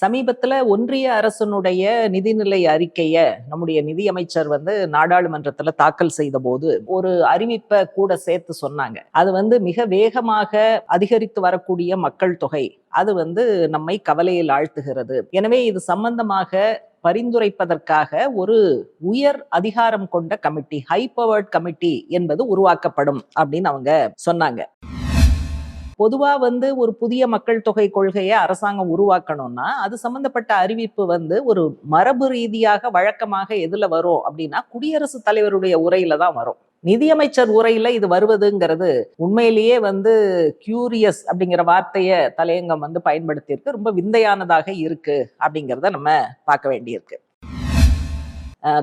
சமீபத்தில் ஒன்றிய அரசனுடைய நிதிநிலை அறிக்கையை நம்முடைய நிதியமைச்சர் வந்து நாடாளுமன்றத்தில் தாக்கல் செய்த போது ஒரு அறிவிப்பை கூட சேர்த்து சொன்னாங்க. அது வந்து மிக வேகமாக அதிகரித்து வரக்கூடிய மக்கள் தொகை. அது வந்து நம்மை கவலையில் ஆழ்த்துகிறது. எனவே இது சம்பந்தமாக பரிந்துரைப்பதற்காக ஒரு உயர் அதிகாரம் கொண்ட கமிட்டி ஹை பவர்ட் கமிட்டி என்பது உருவாக்கப்படும் அப்படின்னு அவங்க சொன்னாங்க. பொதுவா வந்து ஒரு புதிய மக்கள் தொகை கொள்கையை அரசாங்கம் உருவாக்கணும்னா அது சம்பந்தப்பட்ட அறிவிப்பு வந்து ஒரு மரபு ரீதியாக வழக்கமாக எதுல வரும் அப்படின்னா குடியரசுத் தலைவருடைய உரையில தான் வரும். நிதியமைச்சர் உரையில இது வருவதுங்கிறது உண்மையிலேயே வந்து கியூரியஸ் அப்படிங்கிற வார்த்தையை தலையங்கம் வந்து பயன்படுத்தியிருக்கு. ரொம்ப விந்தையானதாக இருக்கு அப்படிங்கிறத நம்ம பார்க்க வேண்டியிருக்கு.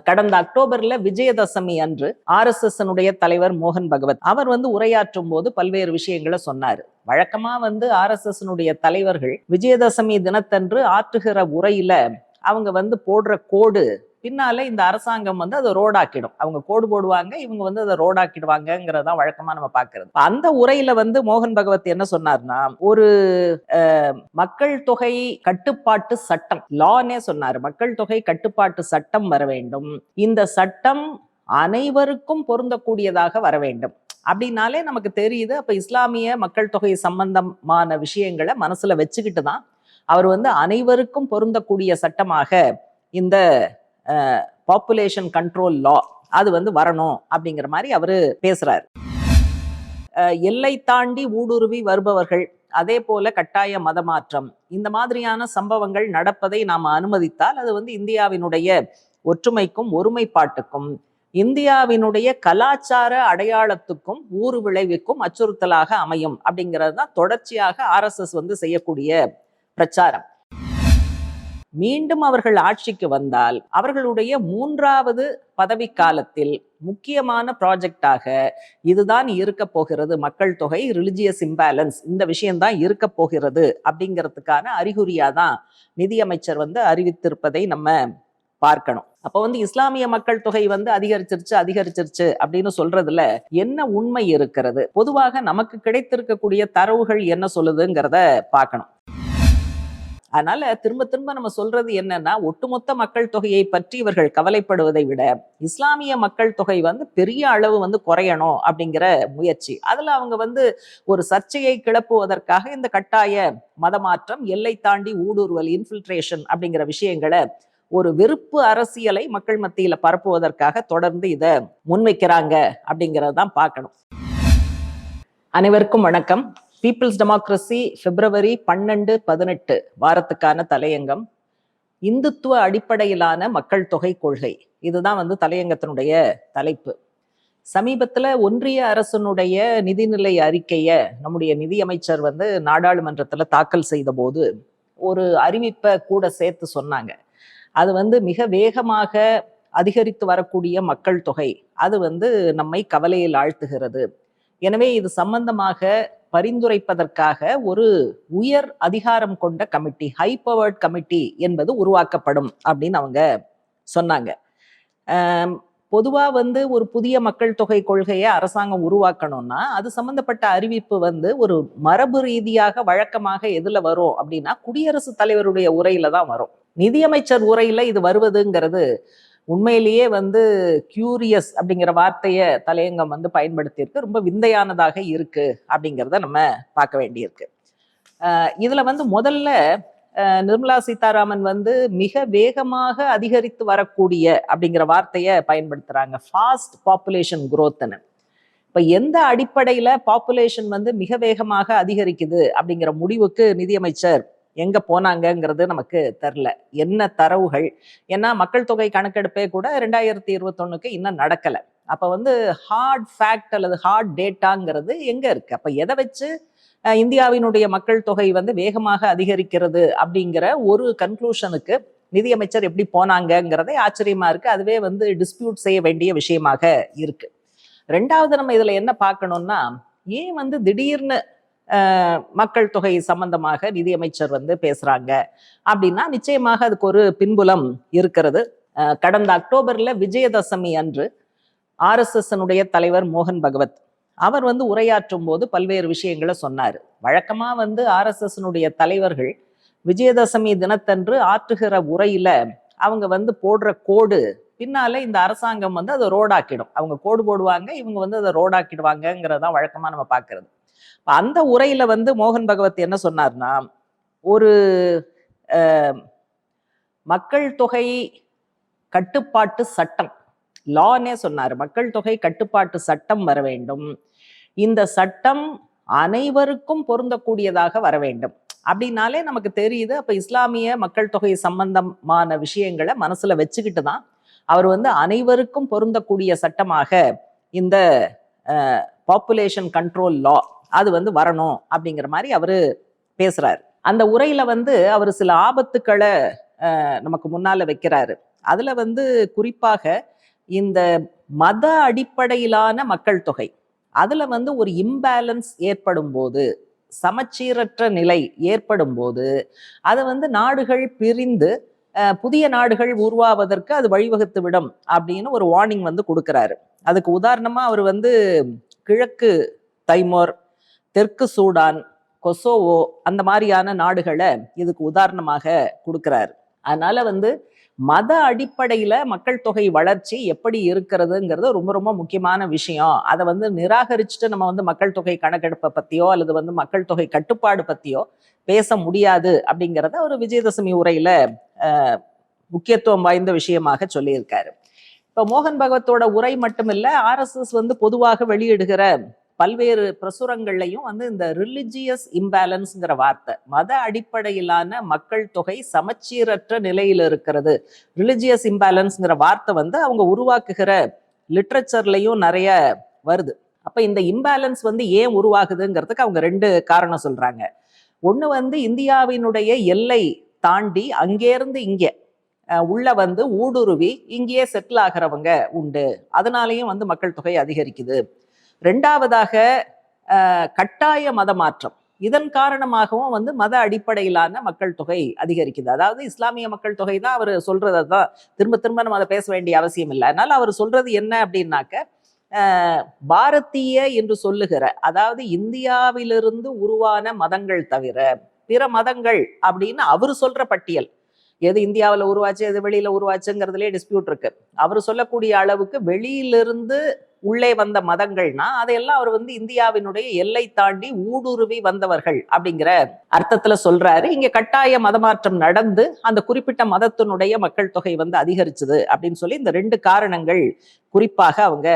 கடந்த அக்டோபர்ல விஜயதசமி அன்று ஆர்எஸ்எஸ் தலைவர் மோகன் பகவத் அவர் வந்து உரையாற்றும் போது பல்வேறு விஷயங்களை சொன்னார். வழக்கமா வந்து ஆர்எஸ்எஸ் தலைவர்கள் விஜயதசமி தினத்தன்று ஆற்றுகிற உரையில அவங்க வந்து போடுற கோடு பின்னால இந்த அரசாங்கம் வந்து அதை ரோடாக்கிடும். அவங்க கோடு போடுவாங்க இவங்க வந்து அதை ரோடாக்கிடுவாங்கங்கிறதான் வழக்கமா நம்ம பாக்குறது அந்த உரையில வந்து மோகன் பகவத் என்ன சொன்னார்னா ஒரு மக்கள் தொகை கட்டுப்பாட்டு சட்டம் லானே சொன்னாரு. மக்கள் தொகை கட்டுப்பாட்டு சட்டம் வர வேண்டும். இந்த சட்டம் அனைவருக்கும் பொருந்தக்கூடியதாக வர வேண்டும். அப்படின்னாலே நமக்கு தெரியுது. அப்ப இஸ்லாமிய மக்கள் தொகை சம்பந்தமான விஷயங்களை மனசுல வச்சுக்கிட்டு தான் அவர் வந்து அனைவருக்கும் பொருந்தக்கூடிய சட்டமாக இந்த பாப்புலேஷன் கண்ட்ரோல் லா அது வந்து வரணும் அப்படிங்கிற மாதிரி அவரு பேசுறாரு. அஹ் எல்லை தாண்டி ஊடுருவி வருபவர்கள் அதே போல கட்டாய மதமாற்றம். இந்த மாதிரியான சம்பவங்கள் நடப்பதை நாம் அனுமதித்தால் அது வந்து இந்தியாவினுடைய ஒற்றுமைக்கும் ஒருமைப்பாட்டுக்கும் இந்தியாவினுடைய கலாச்சார அடையாளத்துக்கும் ஊறு விளைவுக்கும் அச்சுறுத்தலாக அமையும் அப்படிங்கிறது தான் தொடர்ச்சியாக ஆர்எஸ்எஸ் வந்து செய்யக்கூடிய பிரச்சாரம். மீண்டும் அவர்கள் ஆட்சிக்கு வந்தால் அவர்களுடைய மூன்றாவது பதவி காலத்தில் முக்கியமான ப்ராஜெக்டாக இதுதான் இருக்க போகிறது. மக்கள் தொகை ரிலிஜியஸ் இம்பேலன்ஸ் இந்த விஷயம்தான் இருக்க போகிறது அப்படிங்கிறதுக்கான அறிகுறியா தான் நிதியமைச்சர் வந்து அறிவித்திருப்பதை நம்ம பார்க்கணும். அப்போ வந்து இஸ்லாமிய மக்கள் தொகை வந்து அதிகரிச்சிருச்சு அதிகரிச்சிருச்சு அப்படின்னு சொல்றதுல என்ன உண்மை இருக்கிறது? பொதுவாக நமக்கு கிடைத்திருக்கக்கூடிய தரவுகள் என்ன சொல்லுதுங்கிறத பார்க்கணும். அதனால திரும்ப திரும்ப நம்ம சொல்றது என்னன்னா ஒட்டுமொத்த மக்கள் தொகையை பற்றி இவர்கள் கவலைப்படுவதை விட இஸ்லாமிய மக்கள் தொகை வந்து பெரிய அளவு வந்து குறையணும் அப்படிங்கிற முயற்சி. அதுல அவங்க வந்து ஒரு சர்ச்சையை கிளப்புவதற்காக இந்த கட்டாய மதமாற்றம் எல்லை தாண்டி ஊடுருவல் இன்ஃபில்ட்ரேஷன் அப்படிங்கிற விஷயங்களை ஒரு வெறுப்பு அரசியலை மக்கள் மத்தியில பரப்புவதற்காக தொடர்ந்து இதை முன்வைக்கிறாங்க அப்படிங்கிறதான் பார்க்கணும். அனைவருக்கும் வணக்கம். பீப்புள்ஸ் டெமோக்ரஸி பிப்ரவரி பன்னெண்டு பதினெட்டு வாரத்துக்கான தலையங்கம். இந்துத்துவ அடிப்படையிலான மக்கள் தொகை கொள்கை. இதுதான் வந்து தலையங்கத்தினுடைய தலைப்பு. சமீபத்தில் ஒன்றிய அரசனுடைய நிதிநிலை அறிக்கையை நம்முடைய நிதியமைச்சர் வந்து நாடாளுமன்றத்தில் தாக்கல் செய்த போது ஒரு அறிவிப்பை கூட சேர்த்து சொன்னாங்க. அது வந்து மிக வேகமாக அதிகரித்து வரக்கூடிய மக்கள் தொகை. அது வந்து நம்மை கவலையில் ஆழ்த்துகிறது. எனவே இது சம்பந்தமாக பரிந்துரைப்பதற்காக ஒரு உயர் அதிகாரம் கொண்ட கமிட்டி ஹை பவர்ட் கமிட்டி என்பது உருவாக்கப்படும் அப்படின்னு அவங்க சொன்னாங்க. பொதுவாக வந்து ஒரு புதிய மக்கள் தொகை கொள்கையை அரசாங்கம் உருவாக்கணும்னா அது சம்பந்தப்பட்ட அறிவிப்பு வந்து ஒரு மரபு ரீதியாக வழக்கமாக எதில் வரும் அப்படின்னா குடியரசுத் தலைவருடைய உரையில தான் வரும். நிதியமைச்சர் உரையில இது வருவதுங்கிறது உண்மையிலேயே வந்து கியூரியஸ் அப்படிங்கிற வார்த்தையை தலையங்கம் வந்து பயன்படுத்தியிருக்கு. ரொம்ப விந்தையானதாக இருக்கு அப்படிங்கிறத நம்ம பார்க்க வேண்டியிருக்கு. இதில் இதுல வந்து முதல்ல நிர்மலா சீதாராமன் வந்து மிக வேகமாக அதிகரித்து வரக்கூடிய அப்படிங்கிற வார்த்தையை பயன்படுத்துறாங்க. ஃபாஸ்ட் பாப்புலேஷன் growthன்னு இப்போ எந்த அடிப்படையில் பாப்புலேஷன் வந்து மிக வேகமாக அதிகரிக்குது அப்படிங்கிற முடிவுக்கு நிதியமைச்சர் எங்க போனாங்கங்கிறது நமக்கு தெரில. என்ன தரவுகள்? ஏன்னா மக்கள் தொகை கணக்கெடுப்பே கூட ரெண்டாயிரத்தி இருபத்தொன்னுக்கு இன்னும் நடக்கலை. அப்போ வந்து ஹார்ட் ஃபேக்ட் அல்லது ஹார்ட் டேட்டாங்கிறது எங்கே இருக்கு? அப்போ எதை வச்சு இந்தியாவினுடைய மக்கள் தொகை வந்து வேகமாக அதிகரிக்கிறது அப்படிங்கிற ஒரு கன்க்ளூஷனுக்கு நிதியமைச்சர் எப்படி போனாங்கங்கிறதே ஆச்சரியமா இருக்கு. அதுவே வந்து டிஸ்பியூட் செய்ய வேண்டிய விஷயமாக இருக்கு. ரெண்டாவது நம்ம இதுல என்ன பார்க்கணும்னா ஏன் வந்து திடீர்னு மக்கள் தொகை சம்பந்தமாக நிதியமைச்சர் வந்து பேசுறாங்க. அப்படின்னா நிச்சயமாக அதுக்கு ஒரு பின்புலம் இருக்கிறது. கடந்த அக்டோபர்ல விஜயதசமி அன்று ஆர்எஸ்எஸ் தலைவர் மோகன் பகவத் அவர் வந்து உரையாற்றும் போது பல்வேறு விஷயங்களை சொன்னார். வழக்கமாக வந்து ஆர்எஸ்எஸ்னுடைய தலைவர்கள் விஜயதசமி தினத்தன்று ஆற்றுகிற உரையில அவங்க வந்து போடுற கோடு பின்னால இந்த அரசாங்கம் வந்து அதை ரோடாக்கிடும் அவங்க கோடு போடுவாங்க இவங்க வந்து அதை ரோடாக்கிடுவாங்கங்கிறதான் வழக்கமா நம்ம பார்க்கறது. அந்த உரையில வந்து மோகன் பகவத் என்ன சொன்னார்னா ஒரு மக்கள் தொகை கட்டுப்பாட்டு சட்டம் லானே சொன்னார். மக்கள் தொகை கட்டுப்பாட்டு சட்டம் வர வேண்டும். இந்த சட்டம் அனைவருக்கும் பொருந்தக்கூடியதாக வர வேண்டும். அப்படின்னாலே நமக்கு தெரியுது. அப்ப இஸ்லாமிய மக்கள் தொகை சம்பந்தமான விஷயங்களை மனசுல வச்சுக்கிட்டு தான் அவர் வந்து அனைவருக்கும் பொருந்தக்கூடிய சட்டமாக இந்த பாப்புலேஷன் கண்ட்ரோல் லா அது வந்து வரணும் அப்படிங்கிற மாதிரி அவர் பேசுறாரு. அந்த உரையில வந்து அவர் சில ஆபத்துக்களை நமக்கு முன்னால வைக்கிறாரு. அதுல வந்து குறிப்பாக இந்த மத அடிப்படையிலான மக்கள் தொகை அதுல வந்து ஒரு இம்பேலன்ஸ் ஏற்படும் போது சமச்சீரற்ற நிலை ஏற்படும் போது அதை வந்து நாடுகள் பிரிந்து புதிய நாடுகள் உருவாவதற்கு அது வழிவகுத்து விடும் அப்படின்னு ஒரு வார்னிங் வந்து கொடுக்குறாரு. அதுக்கு உதாரணமா அவர் வந்து கிழக்கு தைமோர் தெற்கு சூடான் கொசோவோ அந்த மாதிரியான நாடுகளை இதுக்கு உதாரணமாக கொடுக்குறாரு. அதனால வந்து மத அடிப்படையில மக்கள் தொகை வளர்ச்சி எப்படி இருக்கிறதுங்கிறது ரொம்ப ரொம்ப முக்கியமான விஷயம். அதை வந்து நிராகரிச்சுட்டு நம்ம வந்து மக்கள் தொகை கணக்கெடுப்பை பத்தியோ அல்லது வந்து மக்கள் தொகை கட்டுப்பாடு பத்தியோ பேச முடியாது அப்படிங்கிறத ஒரு விஜயதசமி உரையில முக்கியத்துவம் வாய்ந்த விஷயமாக சொல்லியிருக்காரு. இப்ப மோகன் பகவத்தோட உரை மட்டுமில்ல ஆர்எஸ்எஸ் வந்து பொதுவாக வெளியிடுகிற பல்வேறு பிரசுரங்கள்லையும் வந்து இந்த ரிலிஜியஸ் இம்பேலன்ஸுங்கிற வார்த்தை மத அடிப்படையிலான மக்கள் தொகை சமச்சீரற்ற நிலையில் இருக்கிறது. ரிலிஜியஸ் இம்பேலன்ஸுங்கிற வார்த்தை வந்து அவங்க உருவாக்குகிற லிட்ரேச்சர்லையும் நிறைய வருது. அப்போ இந்த இம்பேலன்ஸ் வந்து ஏன் உருவாகுதுங்கிறதுக்கு அவங்க ரெண்டு காரணம் சொல்கிறாங்க ஒன்று வந்து இந்தியாவினுடைய எல்லை தாண்டி அங்கேருந்து இங்கே உள்ள வந்து ஊடுருவி இங்கேயே செட்டில் ஆகிறவங்க உண்டு. அதனாலேயும் வந்து மக்கள் தொகை அதிகரிக்குது. ரெண்டாவதாக கட்டாய மத மாற்றம் இதன் காரணமாகவும் வந்து மத அடிப்படையிலான மக்கள் தொகை அதிகரிக்குது. அதாவது இஸ்லாமிய மக்கள் தொகை தான் அவர் சொல்கிறத தான் திரும்ப திரும்ப நம்ம அதை பேச வேண்டிய அவசியம் இல்லை. அதனால அவர் சொல்றது என்ன அப்படின்னாக்க பாரதிய என்று சொல்லுகிற அதாவது இந்தியாவிலிருந்து உருவான மதங்கள் தவிர பிற மதங்கள் அப்படின்னு அவர் சொல்ற பட்டியல். எது இந்தியாவில் உருவாச்சு எது வெளியில உருவாச்சுங்கிறதுலே டிஸ்பியூட் இருக்கு. அவர் சொல்லக்கூடிய அளவுக்கு வெளியிலிருந்து உள்ளே வந்த மதங்கள்னா அதையெல்லாம் அவர் வந்து இந்தியாவினுடைய எல்லை தாண்டி ஊடுருவி வந்தவர்கள் அப்படிங்கிற அர்த்தத்துல சொல்றாரு. இங்க கட்டாய மதமாற்றம் நடந்து அந்த குறிப்பிட்ட மதத்தினுடைய மக்கள் தொகை வந்து அதிகரிச்சது அப்படின்னு சொல்லி இந்த ரெண்டு காரணங்கள் குறிப்பாக அவங்க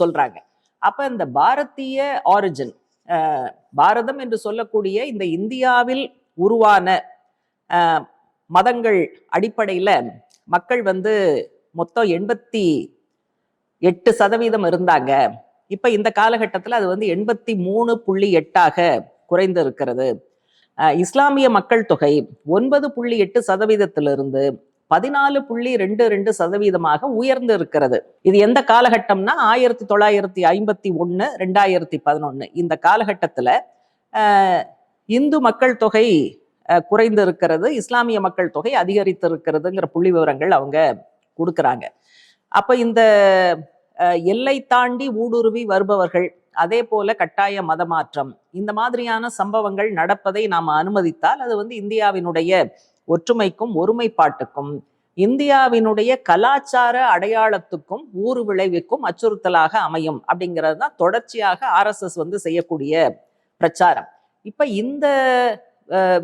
சொல்றாங்க. அப்ப இந்த பாரதிய ஆரிஜின் பாரதம் என்று சொல்லக்கூடிய இந்த இந்தியாவில் உருவான மதங்கள் அடிப்படையில மக்கள் வந்து மொத்தம் எண்பத்தி எட்டு சதவீதம் இருந்தாங்க. இப்ப இந்த காலகட்டத்தில் அது வந்து எண்பத்தி மூணு புள்ளி எட்டாக குறைந்து இருக்கிறது இஸ்லாமிய மக்கள் தொகை ஒன்பது புள்ளி எட்டு சதவீதத்திலிருந்து பதினாலு புள்ளி ரெண்டு ரெண்டு சதவீதமாக உயர்ந்து இருக்கிறது இது எந்த காலகட்டம்னா ஆயிரத்தி தொள்ளாயிரத்தி ஐம்பத்தி ஒன்று ரெண்டாயிரத்தி பதினொன்று இந்த காலகட்டத்தில் இந்து மக்கள் தொகை குறைந்து இருக்கிறது இஸ்லாமிய மக்கள் தொகை அதிகரித்து இருக்கிறதுங்கிற புள்ளி விவரங்கள் அவங்க கொடுக்குறாங்க. அப்போ இந்த எல்லை தாண்டி ஊடுருவி வருபவர்கள் அதே போல கட்டாய மதமாற்றம் இந்த மாதிரியான சம்பவங்கள் நடப்பதை நாம் அனுமதித்தால் அது வந்து இந்தியாவினுடைய ஒற்றுமைக்கும் ஒருமைப்பாட்டுக்கும் இந்தியாவினுடைய கலாச்சார அடையாளத்துக்கும் ஊறு விளைவுக்கும் அச்சுறுத்தலாக அமையும் அப்படிங்கிறது தான் தொடர்ச்சியாக ஆர்எஸ்எஸ் வந்து செய்யக்கூடிய பிரச்சாரம். இப்ப இந்த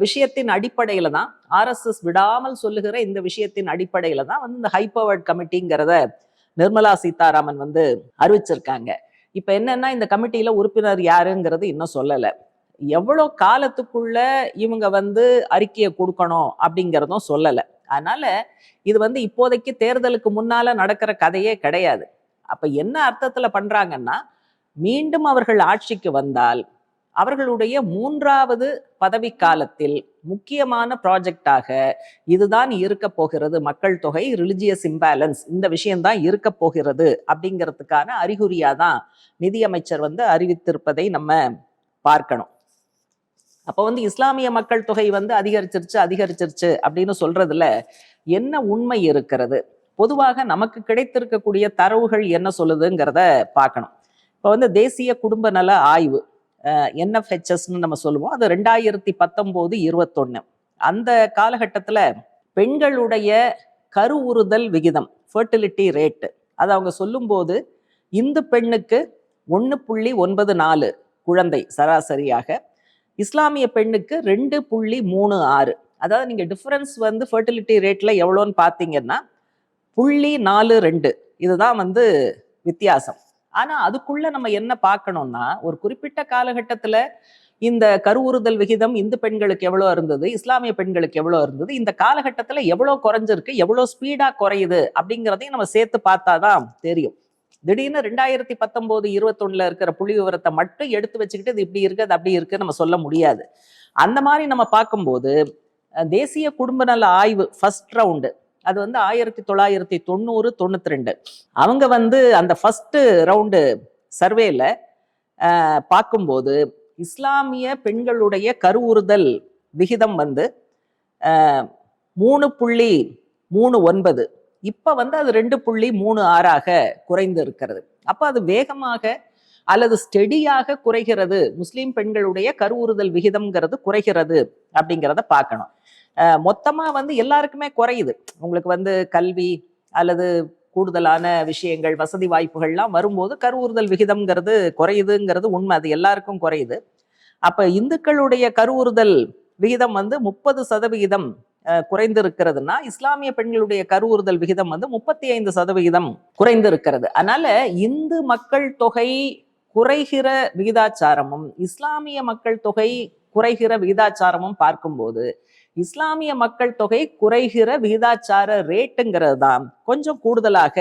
விஷயத்தின் அடிப்படையில தான் ஆர்எஸ்எஸ் விடாமல் சொல்லுகிற இந்த விஷயத்தின் அடிப்படையில தான் வந்து இந்த ஹைபவர்ட் கமிட்டிங்கிறத நிர்மலா சீதாராமன் வந்து அறிவிச்சிருக்காங்க. இப்ப என்னன்னா இந்த கமிட்டியில உறுப்பினர் யாருங்கிறது இன்னும் சொல்லல. எவ்வளோ காலத்துக்குள்ள இவங்க வந்து அறிக்கையை கொடுக்கணும் அப்படிங்கிறதும் சொல்லலை. அதனால இது வந்து இப்போதைக்கு தேர்தலுக்கு முன்னால நடக்கிற கதையே கிடையாது. அப்ப என்ன அர்த்தத்துல பண்றாங்கன்னா மீண்டும் அவர்கள் ஆட்சிக்கு வந்தால் அவர்களுடைய மூன்றாவது பதவி காலத்தில் முக்கியமான ப்ராஜெக்டாக இதுதான் இருக்க போகிறது. மக்கள் தொகை ரிலிஜியஸ் இம்பேலன்ஸ் இந்த விஷயம்தான் இருக்க போகிறது அப்படிங்கிறதுக்கான அறிகுறியா தான் நிதியமைச்சர் வந்து அறிவித்திருப்பதை நம்ம பார்க்கணும். அப்போ வந்து இஸ்லாமிய மக்கள் தொகை வந்து அதிகரிச்சிருச்சு அதிகரிச்சிருச்சு அப்படின்னு சொல்றதுல என்ன உண்மை இருக்கிறது? பொதுவாக நமக்கு கிடைத்திருக்கக்கூடிய தரவுகள் என்ன சொல்லுதுங்கிறத பார்க்கணும். இப்போ வந்து தேசிய குடும்ப நல ஆய்வு என்எஃப்ஹெச்எஸ்ன்னு நம்ம சொல்லுவோம். அது ரெண்டாயிரத்தி பத்தொம்போது இருபத்தொன்னு. அந்த காலகட்டத்தில் பெண்களுடைய கருவுறுதல் விகிதம் ஃபர்டிலிட்டி ரேட்டு அதை அவங்க சொல்லும்போது இந்து பெண்ணுக்கு ஒன்று புள்ளி ஒன்பது நாலு குழந்தை சராசரியாக இஸ்லாமிய பெண்ணுக்கு ரெண்டு புள்ளி மூணு ஆறு. அதாவது நீங்கள் டிஃப்ரென்ஸ் வந்து ஃபர்டிலிட்டி ரேட்டில் எவ்வளோன்னு பார்த்தீங்கன்னா புள்ளி நாலு ரெண்டு. இதுதான் வந்து வித்தியாசம். ஆனால் அதுக்குள்ள நம்ம என்ன பார்க்கணும்னா ஒரு குறிப்பிட்ட காலகட்டத்தில் இந்த கருவுறுதல் விகிதம் இந்து பெண்களுக்கு எவ்வளோ இருந்தது இஸ்லாமிய பெண்களுக்கு எவ்வளோ இருந்தது இந்த காலகட்டத்தில் எவ்வளோ குறைஞ்சிருக்கு எவ்வளோ ஸ்பீடாக குறையுது அப்படிங்கிறதையும் நம்ம சேர்த்து பார்த்தா தான் தெரியும். திடீர்னு ரெண்டாயிரத்தி பத்தொம்போது இருபத்தொன்னில் இருக்கிற புள்ளி விவரத்தை மட்டும் எடுத்து வச்சுக்கிட்டு இது இப்படி இருக்கு அது அப்படி இருக்கு நம்ம சொல்ல முடியாது. அந்த மாதிரி நம்ம பார்க்கும்போது தேசிய குடும்ப நல ஆய்வு ஃபர்ஸ்ட் ரவுண்டு அது வந்து ஆயிரத்தி தொள்ளாயிரத்தி தொண்ணூறு தொண்ணூத்தி ரெண்டு அவங்க வந்து அந்த ஃபர்ஸ்ட் ரவுண்டு சர்வேல பார்க்கும்போது இஸ்லாமிய பெண்களுடைய கருவுறுதல் விகிதம் வந்து மூணு புள்ளி மூணு ஒன்பது. இப்போ வந்து அது ரெண்டு புள்ளி மூணு ஆறாக குறைந்து இருக்கிறது. அப்போ அது வேகமாக அல்லது ஸ்டெடியாக குறைகிறது. முஸ்லீம் பெண்களுடைய கருவுறுதல் விகிதம்ங்கிறது குறைகிறது அப்படிங்கிறத பார்க்கணும். மொத்தமாக வந்து எல்லாருக்குமே குறையுது. உங்களுக்கு வந்து கல்வி அல்லது கூடுதலான விஷயங்கள் வசதி வாய்ப்புகள்லாம் வரும்போது கருவுறுதல் விகிதம்ங்கிறது குறையுதுங்கிறது உண்மை. அது எல்லாருக்கும் குறையுது. அப்போ இந்துக்களுடைய கருவுறுதல் விகிதம் வந்து முப்பது சதவிகிதம் குறைந்திருக்கிறதுனா இஸ்லாமிய பெண்களுடைய கருவுறுதல் விகிதம் வந்து முப்பத்தி ஐந்து சதவிகிதம் குறைந்திருக்கிறது. அதனால இந்து மக்கள் தொகை குறைகிற விகிதாச்சாரமும் இஸ்லாமிய மக்கள் தொகை குறைகிற விகிதாச்சாரமும் பார்க்கும்போது இஸ்லாமிய மக்கள் தொகை குறைகிற விகிதாச்சார ரேட்டுங்கிறது தான் கொஞ்சம் கூடுதலாக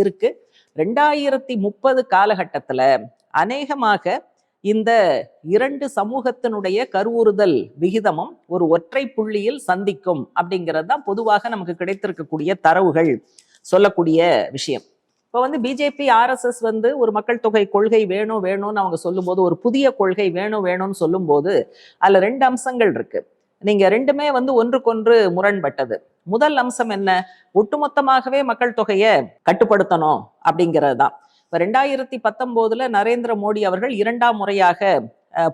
இருக்கு. ரெண்டாயிரத்தி முப்பது காலகட்டத்தில் அநேகமாக இந்த இரண்டு சமூகத்தினுடைய கருவுறுதல் விகிதமும் ஒரு ஒற்றை புள்ளியில் சந்திக்கும் அப்படிங்கிறது தான் பொதுவாக நமக்கு கிடைத்திருக்கக்கூடிய தரவுகள் சொல்லக்கூடிய விஷயம். இப்போ வந்து பிஜேபி ஆர்எஸ்எஸ் வந்து ஒரு மக்கள் தொகை கொள்கை வேணும் வேணும்னு அவங்க சொல்லும்போது ஒரு புதிய கொள்கை வேணும் வேணும்னு சொல்லும்போது அதில் ரெண்டு அம்சங்கள் இருக்கு. நீங்க ரெண்டுமே வந்து ஒன்றுக்கொன்று முரண்பட்டது. முதல் அம்சம் என்ன? ஒட்டுமொத்தமாகவே மக்கள் தொகையை கட்டுப்படுத்தணும் அப்படிங்கிறது தான் இப்போ ரெண்டாயிரத்தி பத்தொம்போதுல நரேந்திர மோடி அவர்கள் இரண்டாம் முறையாக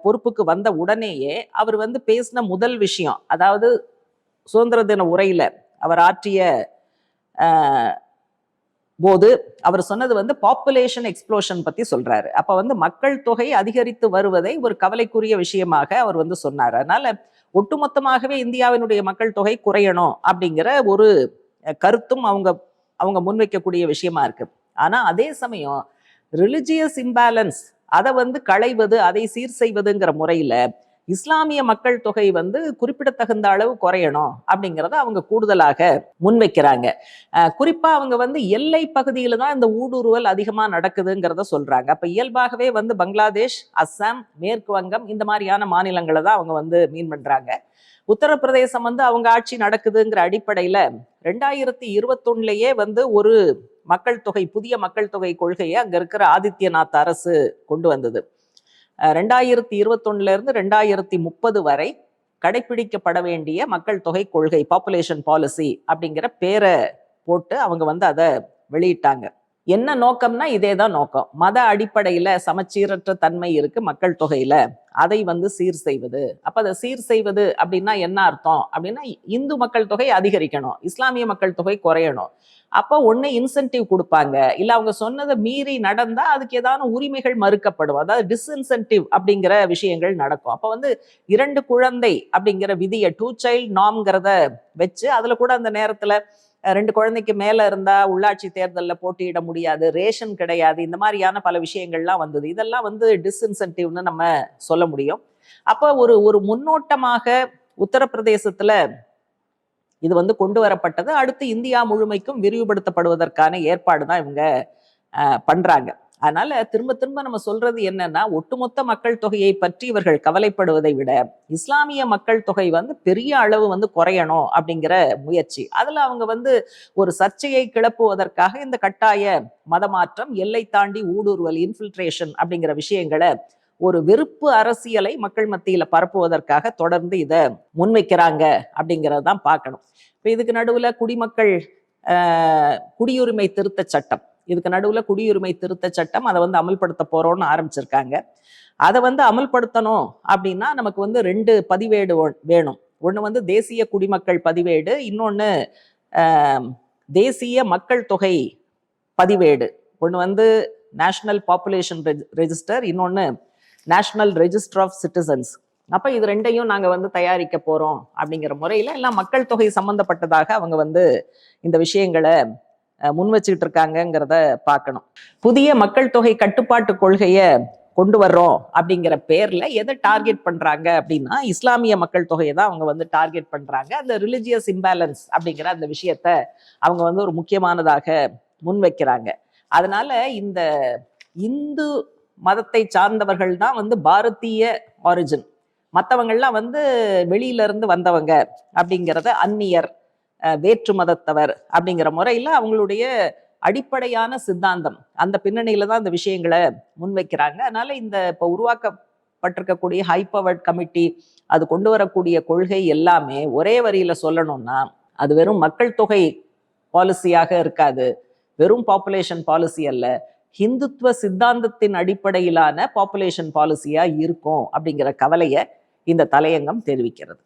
பொறுப்புக்கு வந்த உடனேயே அவர் வந்து பேசின முதல் விஷயம் அதாவது சுதந்திர தின உரையில அவர் ஆற்றிய போது அவர் சொன்னது வந்து பாப்புலேஷன் எக்ஸ்ப்ளோஷன் பத்தி சொல்றாரு. அப்ப வந்து மக்கள் தொகை அதிகரித்து வருவதை ஒரு கவலைக்குரிய விஷயமாக அவர் வந்து சொன்னார். அதனால ஒட்டுமொத்தமாகவே இந்தியாவினுடைய மக்கள் தொகை குறையணும் அப்படிங்கிற ஒரு கருத்தும் அவங்க அவங்க முன்வைக்கக்கூடிய விஷயமா இருக்கு. ஆனா அதே சமயம் ரிலிஜியஸ் இம்பேலன்ஸ் அதை வந்து களைவது அதை சீர் செய்வதுங்கிற முறையில இஸ்லாமிய மக்கள் தொகை வந்து குறிப்பிடத்தகுந்த அளவு குறையணும் அப்படிங்கிறத அவங்க கூடுதலாக முன்வைக்கிறாங்க. அஹ் குறிப்பா அவங்க வந்து எல்லை பகுதியில தான் இந்த ஊடுருவல் அதிகமாக நடக்குதுங்கிறத சொல்றாங்க. அப்ப இயல்பாகவே வந்து பங்களாதேஷ் அஸ்ஸாம் மேற்கு வங்கம் இந்த மாதிரியான மாநிலங்களை தான் அவங்க வந்து மீன் பண்றாங்க. உத்தரப்பிரதேசம் வந்து அவங்க ஆட்சி நடக்குதுங்கிற அடிப்படையில ரெண்டாயிரத்தி இருபத்தொன்னுலயே வந்து ஒரு மக்கள் தொகை புதிய மக்கள் தொகை கொள்கையை அங்க இருக்கிற ஆதித்யநாத் அரசு கொண்டு வந்தது. ரெண்டாயிரத்தி இருபத்தொன்னுலேருந்து ரெண்டாயிரத்தி முப்பது வரை கடைபிடிக்கப்பட வேண்டிய மக்கள் தொகை கொள்கை பாப்புலேஷன் பாலிசி அப்படிங்கிற பேரை போட்டு அவங்க வந்து அதை வெளியிட்டாங்க. என்ன நோக்கம்னா இதே தான் நோக்கம். மத அடிப்படையில சமச்சீரற்ற தன்மை இருக்கு மக்கள் தொகையில. அதை வந்து சீர் செய்வது. அப்ப அதை சீர் செய்வது அப்படின்னா என்ன அர்த்தம்? அப்படின்னா இந்து மக்கள் தொகை அதிகரிக்கணும். இஸ்லாமிய மக்கள் தொகை குறையணும். அப்போ ஒண்ணு இன்சென்டிவ் கொடுப்பாங்க. இல்ல அவங்க சொன்னதை மீறி நடந்தா அதுக்கு ஏதாவது உரிமைகள் மறுக்கப்படும். அதாவது டிஸ்இன்சென்டிவ் அப்படிங்கிற விஷயங்கள் நடக்கும். அப்போ வந்து இரண்டு குழந்தை அப்படிங்கிற விதியை டூ சைல்ட் நாம்ங்கிறத வச்சு அதுல கூட அந்த நேரத்துல ரெண்டு குழந்தைக்கு மேலே இருந்தால் உள்ளாட்சி தேர்தலில் போட்டியிட முடியாது ரேஷன் கிடையாது இந்த மாதிரியான பல விஷயங்கள்லாம் வந்தது. இதெல்லாம் வந்து டிஸ்இன்சென்டிவ்னு நம்ம சொல்ல முடியும். அப்போ ஒரு ஒரு முன்னோட்டமாக உத்தரப்பிரதேசத்தில் இது வந்து கொண்டு வரப்பட்டது. அடுத்து இந்தியா முழுமைக்கும் விரிவுபடுத்தப்படுவதற்கான ஏற்பாடு தான் இவங்க பண்ணுறாங்க அதனால திரும்ப திரும்ப நம்ம சொல்றது என்னன்னா ஒட்டுமொத்த மக்கள் தொகையை பற்றி இவர்கள் கவலைப்படுவதை விட இஸ்லாமிய மக்கள் தொகை வந்து பெரிய அளவு வந்து குறையணும் அப்படிங்கிற முயற்சி. அதுல அவங்க வந்து ஒரு சர்ச்சையை கிளப்புவதற்காக இந்த கட்டாய மதமாற்றம் எல்லை தாண்டி ஊடுருவல் இன்ஃபில்ட்ரேஷன் அப்படிங்கிற விஷயங்களை ஒரு வெறுப்பு அரசியலை மக்கள் மத்தியில பரப்புவதற்காக தொடர்ந்து இதை முன்வைக்கிறாங்க அப்படிங்கிறதான் பார்க்கணும். இப்போ இதுக்கு நடுவுல குடிமக்கள் ஆஹ், குடியுரிமை திருத்த சட்டம். இதுக்கு நடுவில் குடியுரிமை திருத்த சட்டம் அதை வந்து அமல்படுத்த போகிறோம்னு ஆரம்பிச்சிருக்காங்க. அதை வந்து அமல்படுத்தணும் அப்படின்னா நமக்கு வந்து ரெண்டு பதிவேடு வேணும். ஒன்று வந்து தேசிய குடிமக்கள் பதிவேடு இன்னொன்று தேசிய மக்கள் தொகை பதிவேடு. ஒன்று வந்து நேஷ்னல் பாப்புலேஷன் ரெஜிஸ்டர் இன்னொன்று நேஷ்னல் ரெஜிஸ்டர் ஆஃப் சிட்டிசன்ஸ் அப்போ இது ரெண்டையும் நாங்கள் வந்து தயாரிக்க போகிறோம் அப்படிங்கிற முறையில் எல்லாம் மக்கள் தொகை சம்மந்தப்பட்டதாக அவங்க வந்து இந்த விஷயங்களை முன் வச்சுக்கிட்டு இருக்காங்கங்கிறத பார்க்கணும். புதிய மக்கள் தொகை கட்டுப்பாட்டு கொள்கையை கொண்டு வர்றோம் அப்படிங்கிற பேர்ல எதை டார்கெட் பண்றாங்க அப்படின்னா இஸ்லாமிய மக்கள் தொகையை தான் அவங்க வந்து டார்கெட் பண்றாங்க. அந்த ரிலிஜியஸ் இம்பேலன்ஸ் அப்படிங்கிற அந்த விஷயத்த அவங்க வந்து ஒரு முக்கியமானதாக முன்வைக்கிறாங்க அதனால இந்த இந்து மதத்தை சார்ந்தவர்கள் தான் வந்து பாரதிய ஆரிஜின் மற்றவங்கள்லாம் வந்து வெளியில இருந்து வந்தவங்க அப்படிங்கிறத அந்நியர் வேற்று மதத்தவர் அப்படிங்கிற முறையில் அவங்களுடைய அடிப்படையான சித்தாந்தம். அந்த பின்னணியில தான் இந்த விஷயங்களை முன்வைக்கிறாங்க. அதனால இந்த இப்போ உருவாக்கப்பட்டிருக்கக்கூடிய ஹை பவர்ட் கமிட்டி அது கொண்டு வரக்கூடிய கொள்கை எல்லாமே ஒரே வரியில சொல்லணும்னா அது வெறும் மக்கள் தொகை பாலிசியாக இருக்காது. வெறும் பாப்புலேஷன் பாலிசி அல்ல. ஹிந்துத்துவ சித்தாந்தத்தின் அடிப்படையிலான பாப்புலேஷன் பாலிசியா இருக்கும் அப்படிங்கிற கவலையை இந்த தலையங்கம் தெரிவிக்கிறது.